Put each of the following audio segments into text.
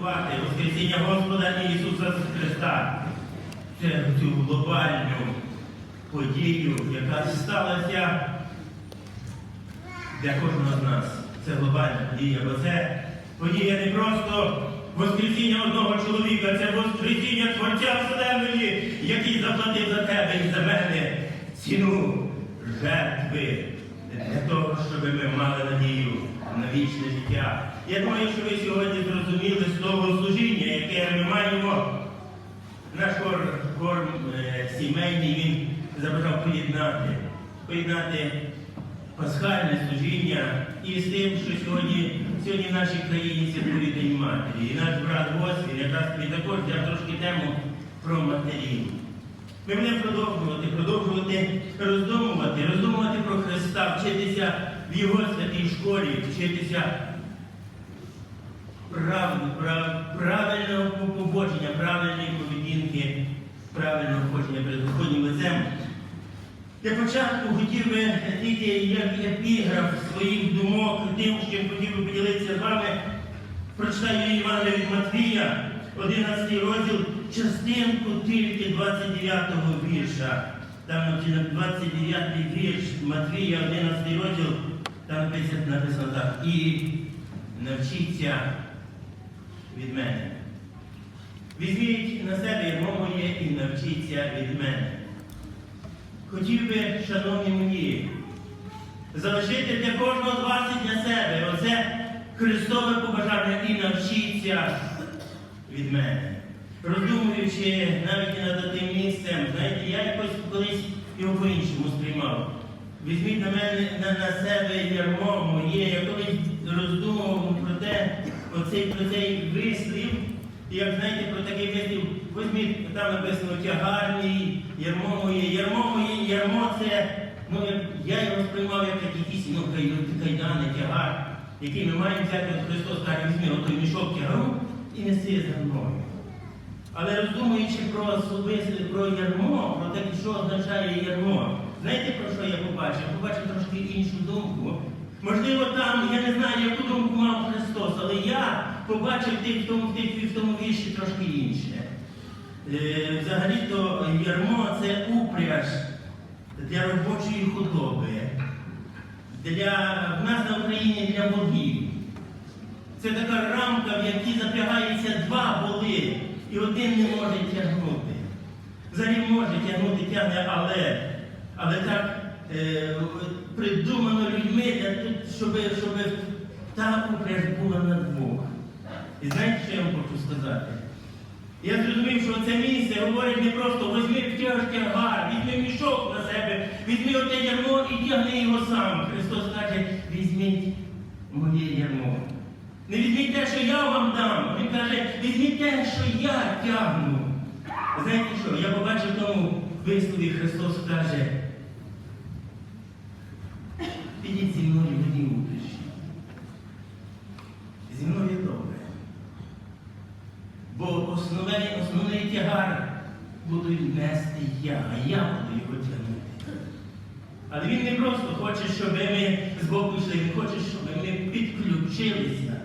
святкувати Воскресіння Господа Ісуса Христа. Це цю глобальну подію, яка сталася для кожного з нас. Це глобальна подія, бо це подія не просто Воскресіння одного чоловіка, це Воскресіння Творця Вселеної, який заплатив за тебе і за мене ціну жертви для того, щоб ми мали надію на вічне життя. Я думаю, що ви сьогодні зрозуміли з того служіння, яке ми маємо. Наш хор е, сімейний він забажав поєднати, поєднати пасхальне служіння і з тим, що сьогодні, сьогодні в нашій країні святкує День Матері. І наш брат Господь якраз він також взяв трошки тему про матерів. Ми будемо продовжувати, продовжувати роздумувати, роздумувати про Христа, вчитися в Його святій школі, вчитися прав, прав, правильного поводження, правильної поведінки, правильного входження перед Господнім лицем. Для початку хотів би тільки як епіграф своїх думок, тим, що я хотів би поділитися з вами, прочитаю Євангелія від Матвія, 11 розділ, частинку тільки 29-го вірша. Там написано 29 вірш Матвія, 11 розділ, там написано так. І навчіться від мене. Візьміть на себе ярмо моє і навчіться від мене. Хотів би, шановні мої, залишити для кожного з вас і для себе оце Христове побажання і навчіться від мене. Роздумуючи навіть над тим місцем, знаєте, я якось колись його по-іншому сприймав. Візьміть на мене на, на себе ярмо моє, я колись роздумував про те, оцей, про цей вислів, і як знаєте, про такий вислів, візьміть, там написано тягарний, ярмо моє, ярмо моє, ярмо це, ну я його сприймав як якісь ну, кайдани, тягар, який ми маємо взяти, от Христос каже, візьми отой мішок тягару і неси за мною. Але роздумуючи про особисте, про ярмо, про те, що означає ярмо, знаєте про що я побачив? Я Побачив трошки іншу думку. Можливо, там, я не знаю, яку думку мав Христос, але я побачив тих- в тому, в тому вірші трошки інше. Е, Взагалі-то ярмо це упряж для робочої худоби, для в нас на Україні для богів. Це така рамка, в якій запрягається два воли, і один не може тягнути. Взагалі може тягнути, тягне, але, але так придумано людьми, щоб, щоб та упряж була на двох. І знаєте, що я вам хочу сказати? Я зрозумів, що це місце говорить не просто візьми тяж тягар, візьми мішок на себе, візьми оте ярмо і тягни його сам. Христос каже, візьміть моє ярмо. Не візьміть те, що я вам дам. Він каже, візьміть те, що я тягну. Знаєте що? Я побачив тому вислові Христос каже, підіть зі мною одній утрішні. Зі мною добре. Бо основний, основний тягар буду нести я, а я буду його тягнути. Але він не просто хоче, щоб ми з боку йшли, він хоче, щоб ми підключилися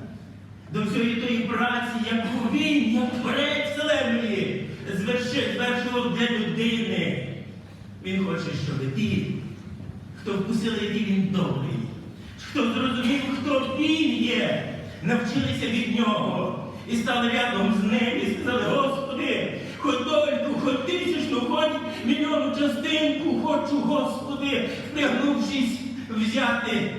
до всієї тої праці, яку він, як творець Вселеної, звершив, звершував для людини. Він хоче, щоб ті, хто вкусили, який він добрий, хто зрозумів, хто він є, навчилися від нього. І стали рядом з ним. І сказали, Господи, хоч дольку, хоч тисячну, хоч мільйонну частинку, хочу, Господи, втягнувшись, взяти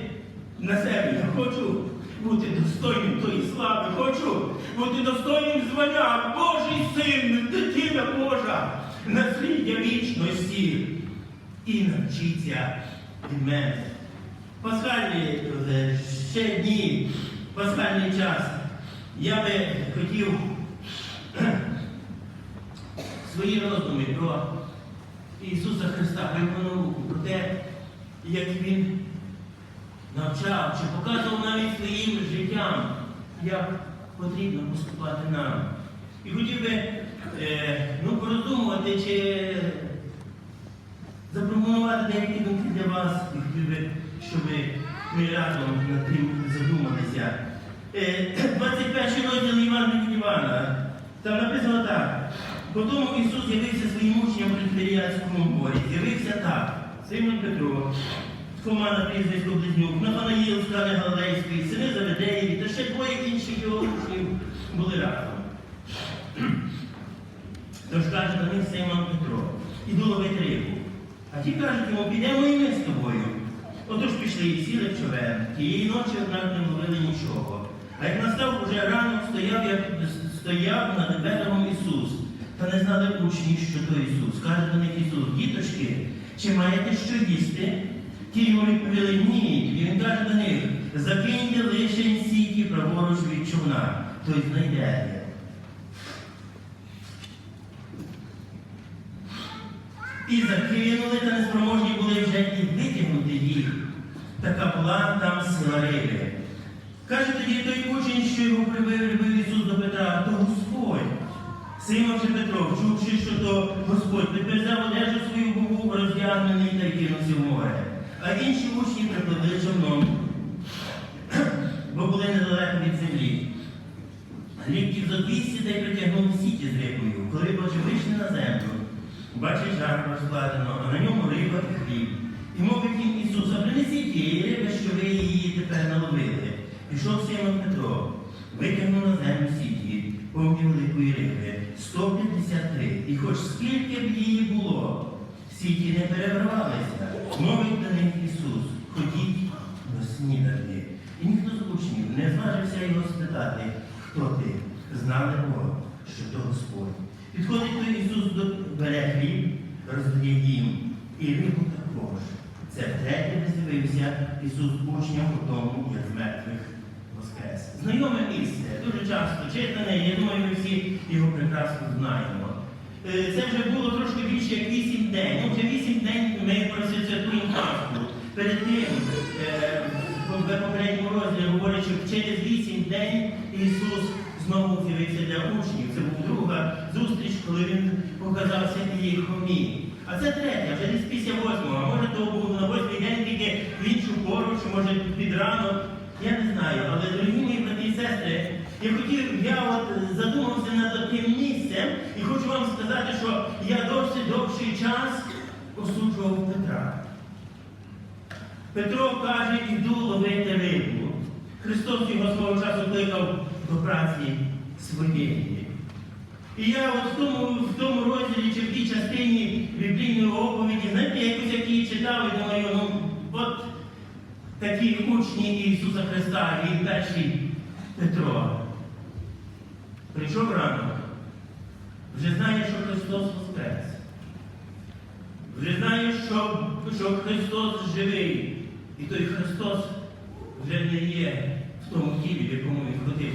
на себе. Я хочу бути достойним тої слави, хочу бути достойним звання. Божий син, дитина Божа, насліддя вічності. І навчіться від мене. Пасхальні е, ще дні, пасхальний час. Я би хотів свої роздуми про Ісуса Христа, про Його науку, про те, як Він навчав чи показував навіть своїм життям, як потрібно поступати нам. І хотів би е, ну, пороздумувати, чи запропонувати деякі думки для вас, і хотів би, щоб ми разом над тим задумалися. Е, 21 розділ Івана від Івана. Там написано так. Потім Ісус з'явився своїм учням при Тиберіадському морі. З'явився так. Симон Петро, Фома на прізвисько Близнюк, Нафанаїл з Кани Галилейської, сини Заведеєві та ще двоє інших його учнів були разом. Тож каже до них Симон Петро, іду ловити рибу. А ті кажуть йому, підемо і ми з тобою. Отож пішли і сіли в човен. Тієї ночі, однак, не ловили нічого. А як настав уже ранок, стояв, як стояв над берегом Ісус. Та не знали учні, що то Ісус. Каже до них Ісус, діточки, чи маєте що їсти? Ті йому відповіли ні. І він каже до них, закиньте лишень сіті праворуч від човна, той знайдете. І закинули, та неспроможні були вже і витягнути їх. Така була там сила риби. Каже тоді той учень, що його прибив, любив Ісус до Петра, то Господь. Симон же Петро, вчувши, що то Господь, підв'язав одежу свою був роздягнений та кинувся в море. А інші учні припливли човном, бо були недалеко від землі. Ліктів зо 200 та й притягнув сіті з рибою. Коли бачив вийшли на землю, бачить жар розкладено, а на ньому риба і хліб. І мовить їм Ісус, а принесіть тієї риби, що ви її тепер наловили. Пішов Симон Петро, витягнув на землю сіті, повні великої риби, 153. І хоч скільки б її було, сіті не перебравалися. Мовить до них Ісус, ходіть до сніданки. І ніхто з учнів не зважився його спитати, хто ти? Знали Бога, що то Господь. Підходить той Ісус до бере хліб, роздає їм, і рибу також. Це втретє з'явився Ісус учням у тому, як мертвих воскрес. Знайоме місце, дуже часто читане, я думаю, ми всі його прекрасно знаємо. Е, Це вже було трошки більше як вісім день. Ну, вже вісім день ми просвятуємо Пасху. Перед тим, е, в попередньому розділі говорить, що через вісім день Ісус знову з'явився для учнів. Це була друга зустріч, коли він показався тієї хомі. А це третя, вже десь після восьмого. А може то був на восьмий день тільки в іншу пору, чи може під ранок. Я не знаю, але дорогі мої брати і сестри, я хотів, я от задумався над тим місцем і хочу вам сказати, що я досить довший час осуджував Петра. Петро каже, іду ловити рибу. Христос його свого часу кликав до праці своєї. І я от в тому, в тому розділі чи в тій частині біблійної оповіді, знаєте, якось як її читав, і думаю, ну, от такі учні Ісуса Христа, і перший Петро. Прийшов ранок, вже знає, що Христос Воскрес. Вже знає, що, що Христос живий. І той Христос вже не є в тому тілі, в якому він ходив,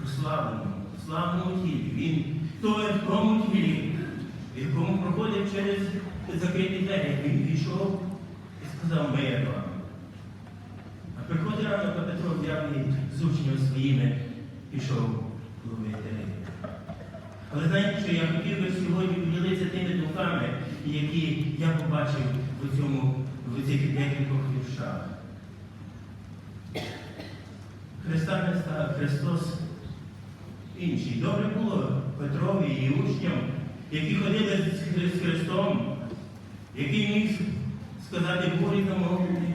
прославленому, славному тілі. Він той в тому тілі, в якому проходив через закриті двері. Він пішов і сказав мир вам. А приходить ранок, а Петро взяв і з учнями своїми пішов ловити. Але знаєте, що я хотів би сьогодні поділитися тими думками, які я побачив у цьому, в цих декількох віршах. Христа Христа, Христос інший. Добре було Петрові і учням, які ходили з- Христом, який міг сказати бурі замовлення,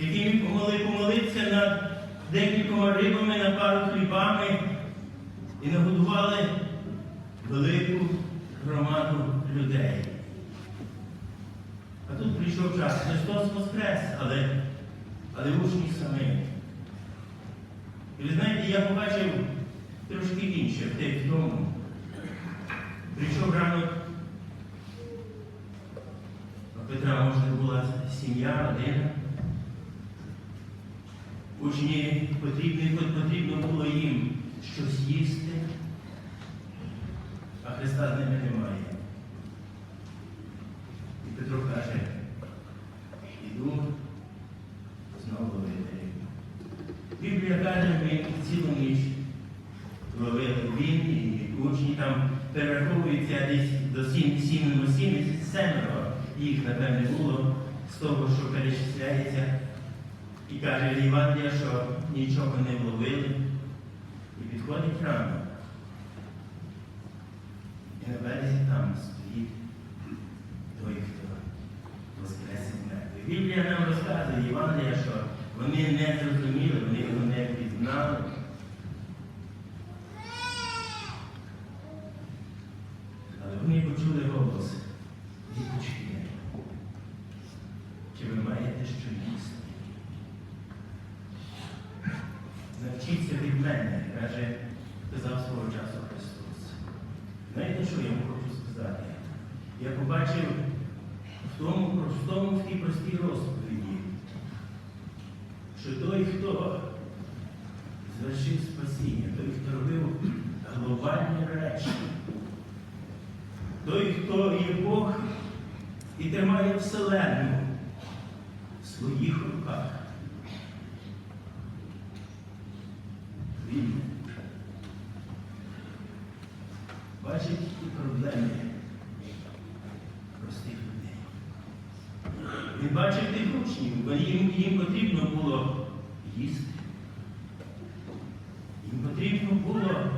який міг помоли, помолитися над декількома рибами на пару хлібами і нагодували велику громаду людей. А тут прийшов час. Христос Воскрес, але, але учні самі. І ви знаєте, я побачив трошки інше в день тому. Прийшов ранок, а Петра, може, була сім'я, родина. Учні потрібно, потрібно було їм щось їсти, а Христа з ними немає. І Петро каже, іду знову ловити рибу. Біблія каже, ми цілу ніч ловили він і учні там перераховується десь до сім, сім, ну, сім, семеро. Їх, напевне, було з того, що перечисляється. І каже Євангелія, що нічого не вловили, І Підходить рано. І на березі там стоїть той, хто воскресив мертвих. Біблія нам розказує, Євангелія, що вони не зрозуміли, вони його не пізнали. Але вони почули голос. Діточки, чи ви маєте що їсти? Навчіться від мене, каже, казав свого часу Христос. Знаєте, що я вам хочу сказати? Я побачив в тому простому, в тій простій розповіді, що той, хто звершив спасіння, той, хто робив глобальні речі, той, хто є Бог і тримає Вселенну в своїх руках. Він бачить ті проблеми простих людей. Він бачив тих учнів, бо їм, їм потрібно було їсти. Їм потрібно було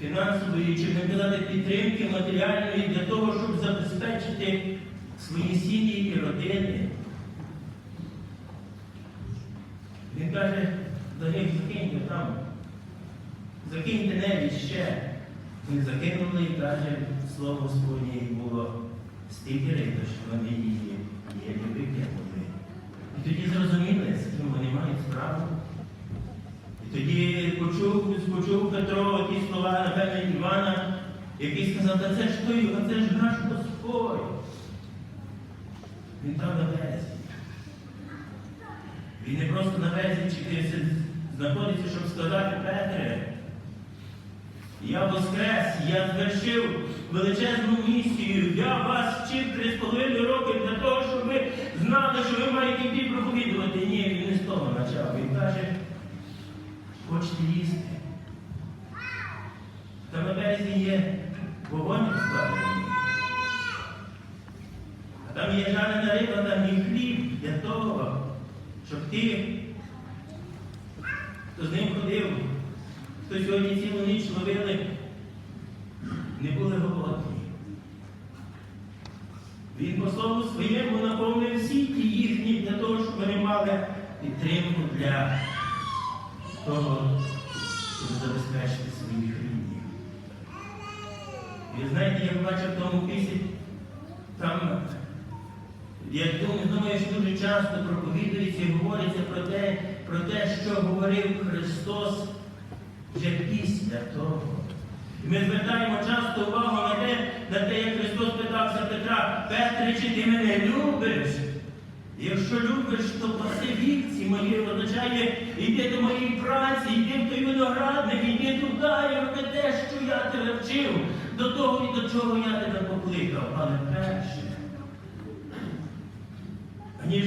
фінансової, чи не казати, підтримки матеріальної для того, щоб забезпечити свої сім'ї і родини. Він каже, до них закиньте там, закиньте небі ще. Вони закинули і каже, слово Господнє було стільки риби, що вони її єлі викинули. І тоді зрозуміли, з ким вони мають справу. І тоді почув, почув Петро ті слова, напевне, Івана, який сказав, та це ж той, а це ж наш Господь. Він там на березі. Він не просто на березі знаходиться, щоб сказати Петре. Я воскрес, я звершив величезну місію. Я вас вчив три з половиною роки для того, щоб ви знали, що ви маєте йти проповідувати. Ні, він не з того почав. Він каже, хочете їсти. Там на березі є вогонь складений. А там є жарена риба, там є хліб для того, щоб ти, хто з ним ходив, хто сьогодні цілу ніч ловили, не були голодні. Він по слову своєму наповнив всі ті їхні для того, щоб вони мали підтримку для того, щоб забезпечити своїх рідних. Ви знаєте, я бачив в тому пісні, там, я думаю, думаю, що дуже часто проповідується і говориться про те, про те, що говорив Христос вже після того. Ми звертаємо часто увагу на те, на те, як Христос питався Петра, Петре, чи ти мене любиш? Якщо любиш, то паси вівці мої, означає, йди до моєї праці, йди в той виноградник, йди туди і роби те, що я тебе вчив, до того і до чого я тебе покликав. Але перше, аніж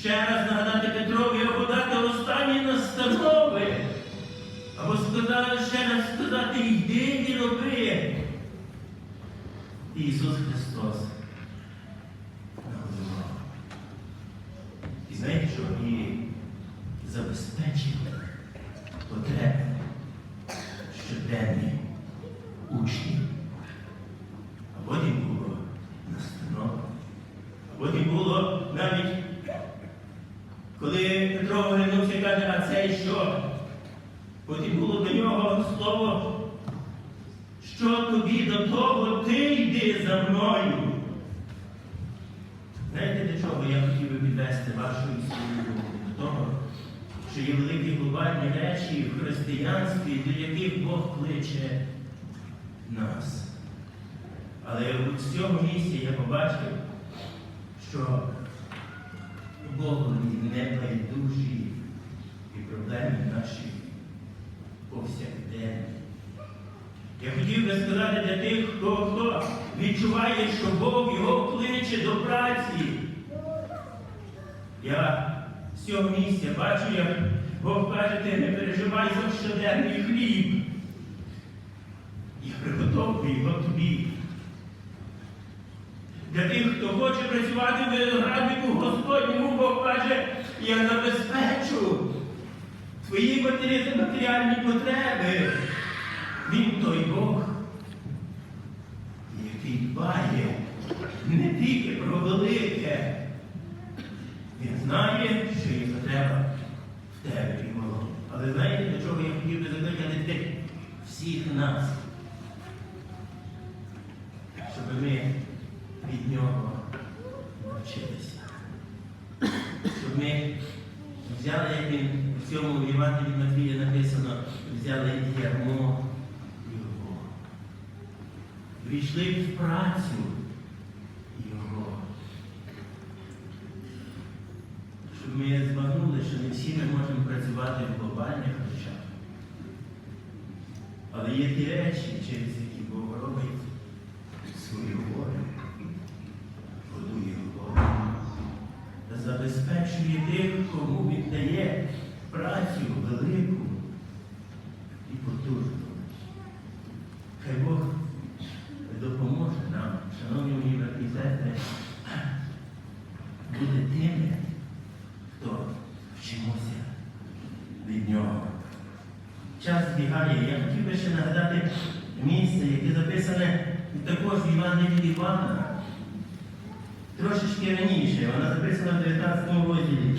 ще раз нагадати Петрові або дати останні настанови, або сказали ще раз сказати, йди і роби. Ісус Христос нагодував. І знаєте, що і забезпечив потреби щоденні учнів. А потім було настанова. А потім було навіть, коли Петро оглянувся і каже, а це що? Потім було до нього слово, що тобі до того, ти йди мною. Знаєте, до чого я хотів би підвести вашу і свою? До того, що є великі глобальні речі в християнстві, до яких Бог кличе нас. Але в цьому місці я побачив, що Богу не байдужі і проблеми наші повсякденні. Я хотів би сказати для тих, хто, хто відчуває, що Бог його кличе до праці. Я з цього місця бачу, як Бог каже, ти не переживай за щоденний хліб. Я приготовлю його тобі. Для тих, хто хоче працювати в винограднику Господньому, Бог каже, я забезпечу твої матері- матеріальні потреби. Той Бог, який дбає не тільки про велике. Він знає, що є потреба в тебе і малому. Але знаєте, до чого я хотів би закликати всіх нас, щоб ми від нього навчилися. Щоб ми взяли, як він в цьому Євангелії Матвія написано, взяли ярмо його. Війшли в працю його. Щоб ми збагнули, що не всі ми можемо працювати в глобальних речах. Але є ті речі, через які Бог робить свою волю, будує волю, забезпечує тих, кому він дає працю велику і потужну. Хай Бог допоможе нам, шановні мої брати і сестри, бути тими, хто вчимося від нього. Час. Я хотів би ще нагадати місце, яке записане також в Євангелії Івана. Трошечки раніше, вона записана в 19 розділі.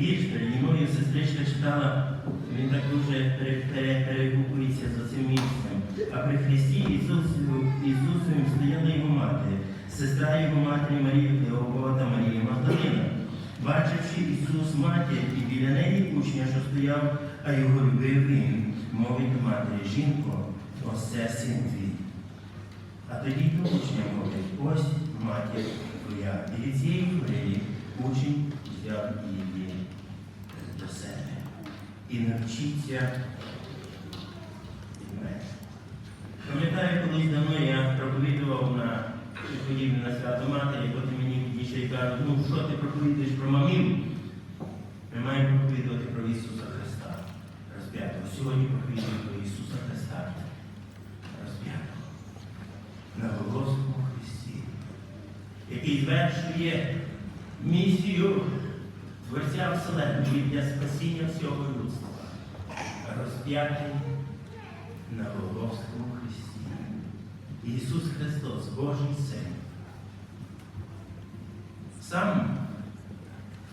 Вірш переді мною сестричка читала, він так дуже пере- пере- перегукується за цим місцем. А при Христі Ісусу, Ісусовим стояла його мати, сестра його матері Марія Клеопова та Марія Магдалина. Бачивши Ісус матір і біля неї учня, що стояв, а його любив він, мовить до матері, жінко, ось син твій. А тоді до учня мовить, ось матір твоя. І від цієї хвилі учень взяв її до себе. І навчиться. Пам'ятаю, колись давно я проповідував на подібне на свято матері, потім мені підійшли і кажуть, ну що ти проповідуєш про мамів? Ми маємо проповідувати про Ісуса Христа розп'ятого. Сьогодні проповідуємо про Ісуса Христа розп'ятого на Голгофському Христі, який звершує місію Творця Вселенної для спасіння всього людства, розп'ятий на Голгофському Христі. Ісус Христос, Божий Син, сам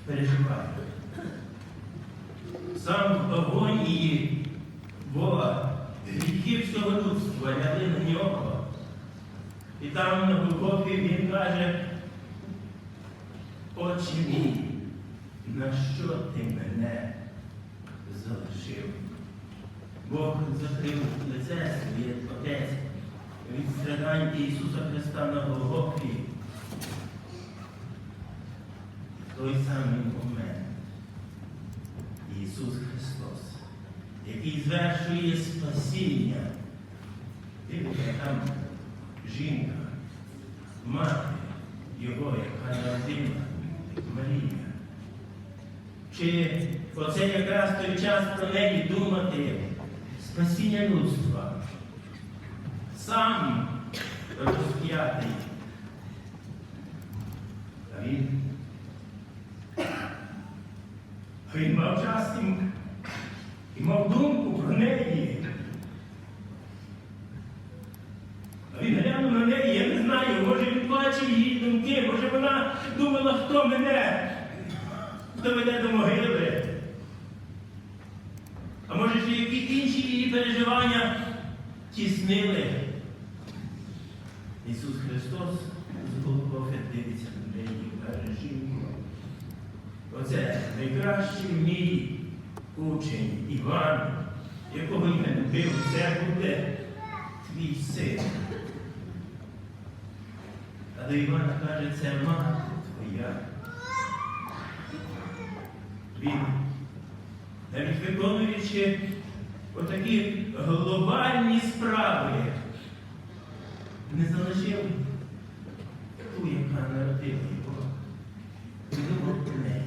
переживає, сам в агонії Бога, гріхи всього людства лягли на нього. І там на Голгофі він каже, Отче мій, на що ти мене залишив? Бог закрив лице своє Отець від страдань Ісуса Христа на Голгофі. Той самий момент Ісус Христос, який звершує спасіння. Дивіться, там жінка, мати його, яка народила Марія. Чи оце якраз той час про неї думати спасіння людства? Сам розп'ятий. Він. А він мав час і, мав думку про неї. А він глянув на неї, я не знаю, може він бачив її думки, може вона думала, хто мене, мене до могили. А може ще які інші її переживання тіснили. Ісус Христос з Голгофи дивиться на неї каже, жінко, оце найкращий мій учень Іван, якого я любив, це буде твій син. А до Івана каже, це мати твоя. Він, навіть виконуючи отакі глобальні справи, не залишив ту, яка народила його. І думав про неї.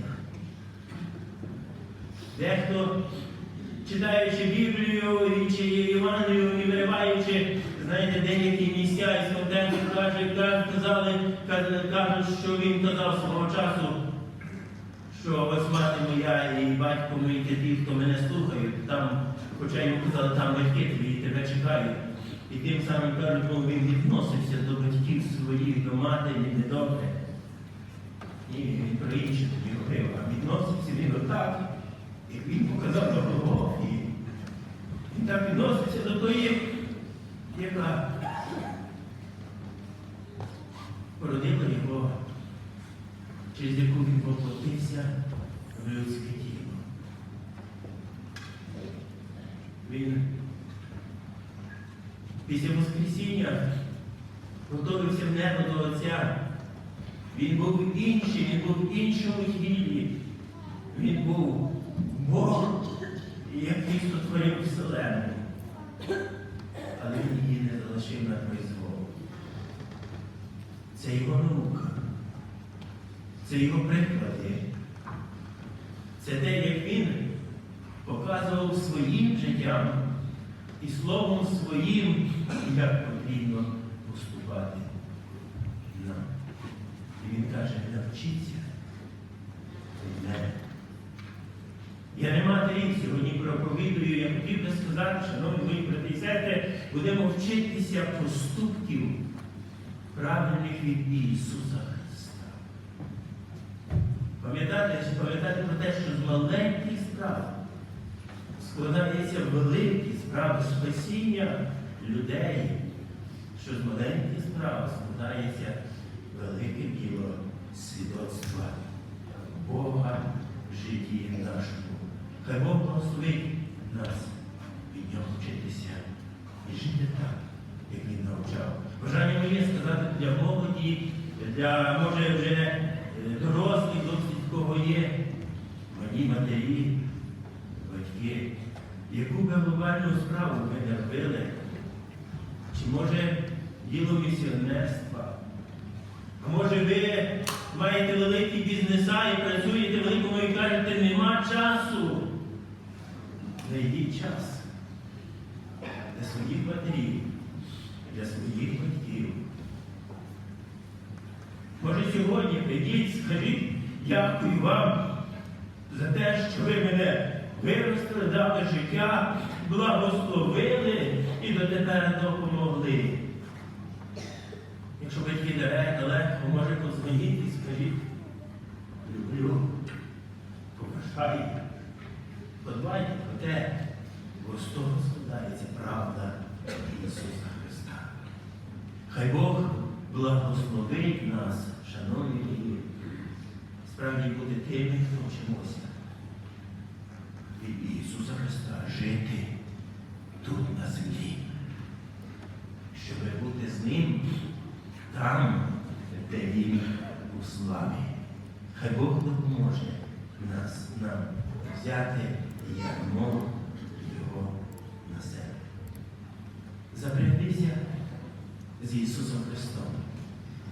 Дехто, читаючи Біблію і чи Євангелію і вириваючи, знаєте, деякі місця контенту каже, каже- казали, кажуть, що він казав свого часу, що ось мати моя і батько мій, і ті, хто мене слухають, там, хоча йому казали, там батьки твої тебе чекають. І тим самим кажуть, він відносився до батьків своїх, до матері недобре. І про інше тобі говорив, а відносився він отак, як він показав на Голгофі. Він так відноситься до тої, яка породила його, через яку він воплотився в людське тіло. Він після Воскресіння готовився в небо до Отця. Він був інший, він був в іншому тілі. Він був Бог, який сотворив Вселену. Але він її не залишив на произвол. Це його наука. Це його приклади. Це те, як він показував своїм життям і словом своїм, як потрібно поступати. І він каже, навчіться від мене. Я не матері сьогодні проповідую, я хотів би сказати, шановні мої брати і сестри, будемо вчитися поступків правильних від Ісуса Христа. Пам'ятати, пам'ятати про те, що з маленьких справ складається великі справи спасіння людей, що з маленьких справ складається велике діло свідоцтва Бога в житті нашому. Хай Бог благословить нас від нього вчитися і жити так, як він навчав. Бажання моє сказати для молоді, для, може, вже е, дорослих, досить кого є, мої матері, батьки, яку би глобальну справу ви не робили, чи може діло місіонерства, а може ви маєте великі бізнеса і працюєте великому і кажете, нема часу. Знайдіть час для своїх матерів, для своїх батьків. Може сьогодні прийдіть, скажіть, дякую вам за те, що ви мене виростили, дали життя, благословили і дотепер допомогли. Якщо батьки далеко, може подзвоніть і скажіть, люблю, поважаю, подбайте те, бо з складається правда Ісуса Христа. Хай Бог благословить нас, шановні мої, справді бути тими, хто вчимося від Ісуса Христа жити тут на землі, щоб бути з Ним там, де Він у славі. Хай Бог допоможе нас нам взяти ярмо Його на себе. Запрягтися з Ісусом Христом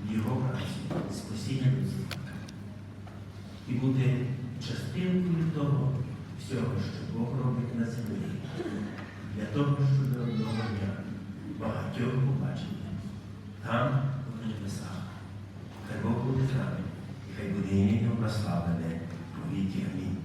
в Його праці, спасіння людства. І бути частинкою того всього, що Бог робить на землі, для того, щоб одного дня багатьох побачити там, у небесах. Хай Бог буде з нами, і хай буде ім'я прославлене, повіки. Амінь.